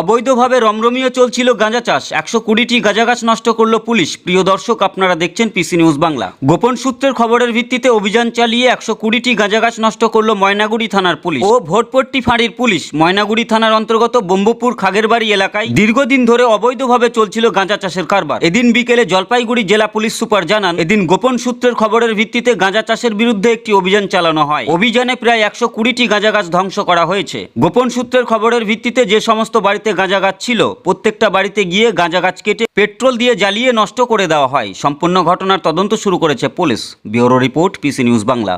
অবৈধভাবে রমরমিয়ে চলছিল গাঁজা চাষ। একশো কুড়িটি গাঁজা গাছ নষ্ট করল পুলিশ। প্রিয় দর্শক, আপনারা দেখছেন পিসি নিউজ বাংলা। গোপন সূত্রের খবরের ভিত্তিতে অভিযান চালিয়ে একশো কুড়িটি গাঁজা গাছ নষ্ট করল ময়নাগুড়ি থানার পুলিশ। ও ভোটপট্টি ফাঁড়ির পুলিশ। ময়নাগুড়ি থানার অন্তর্গত বম্বপুর খাগেরবাড়ি এলাকায় দীর্ঘদিন ধরে অবৈধভাবে চলছিল গাঁজা চাষের কারবার। এদিন বিকেলে জলপাইগুড়ি জেলা পুলিশ সুপার জানান, এদিন গোপন সূত্রের খবরের ভিত্তিতে গাঁজা চাষের বিরুদ্ধে একটি অভিযান চালানো হয়। অভিযানে প্রায় একশো কুড়িটি গাঁজা গাছ ধ্বংস করা হয়েছে। গোপন সূত্রের খবরের ভিত্তিতে যে সমস্ত বাড়িতে গাঁজা গাছ ছিল। প্রত্যেকটা বাড়িতে গিয়ে গাঁজা গাছ কেটে পেট্রোল দিয়ে জ্বালিয়ে নষ্ট করে দেওয়া হয়। সম্পূর্ণ ঘটনার তদন্ত শুরু করেছে police. Bureau report PC news Bangla.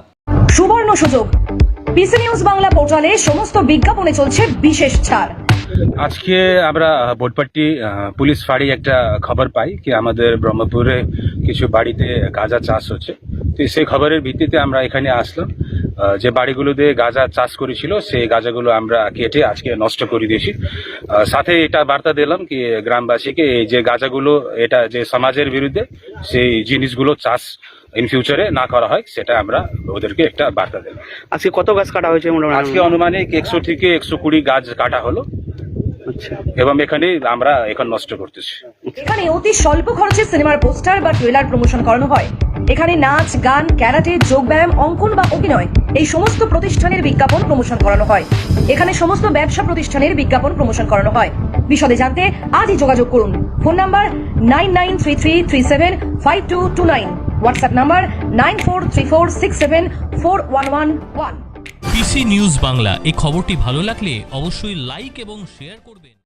সুবর্ণ সুযোগ। পিসি নিউজ বাংলা পোর্টালে সমস্ত বিজ্ঞাপনে চলছে বিশেষ ছাড়। আজকে আমরা বোটপাট্টি পুলিশ ফাঁড়ি একটা খবর পাই কি আমাদের ব্রহ্মপুরে কিছু বাড়িতে গাঁজা চাষ হচ্ছে। তো সেই খবরের ভিত্তিতে আমরা এখানে আসলাম। যে বাড়িগুলোতে গাঁজা চাষ করেছিল সেই গাঁজাগুলো আমরা কেটে আজকে নষ্ট করে দিয়েছি। সাথে এটা বার্তা দিলাম কি গ্রামবাসীকে এই যে গাঁজাগুলো এটা যে সমাজের বিরুদ্ধে সেই জিনিসগুলো চাষ ইন ফিউচারে না করা হয় সেটা আমরা ওদেরকে একটা বার্তা দিলাম। আজকে কত গাছ কাটা হয়েছে মোটামুটি আজকে অনুমানিক একশো থেকে একশো কুড়ি গাছ কাটা হলো। আচ্ছা। এবং এখানে আমরা এখন নষ্ট করতেছি। এখানে অতি স্বল্প খরচে সিনেমার পোস্টার বা ট্রেলার প্রমোশন করানো হয়। এখানে নাচ গান ক্যারাটে যোগব্যায়াম অঙ্কন বা অভিনয় এই সমস্ত প্রতিষ্ঠানের বিজ্ঞাপন প্রমোশন করানো হয়। এখানে সমস্ত ব্যবসা প্রতিষ্ঠানের বিজ্ঞাপন প্রমোশন করানো হয়। বিশদে জানতে আজই যোগাযোগ করুন। Phone number nine nine three three three seven five two two nine. WhatsApp number nine four three four six seven four one one one. PC news Bangla এই খবরটি ভালো লাগলে অবশ্যই লাইক এবং শেয়ার করবেন।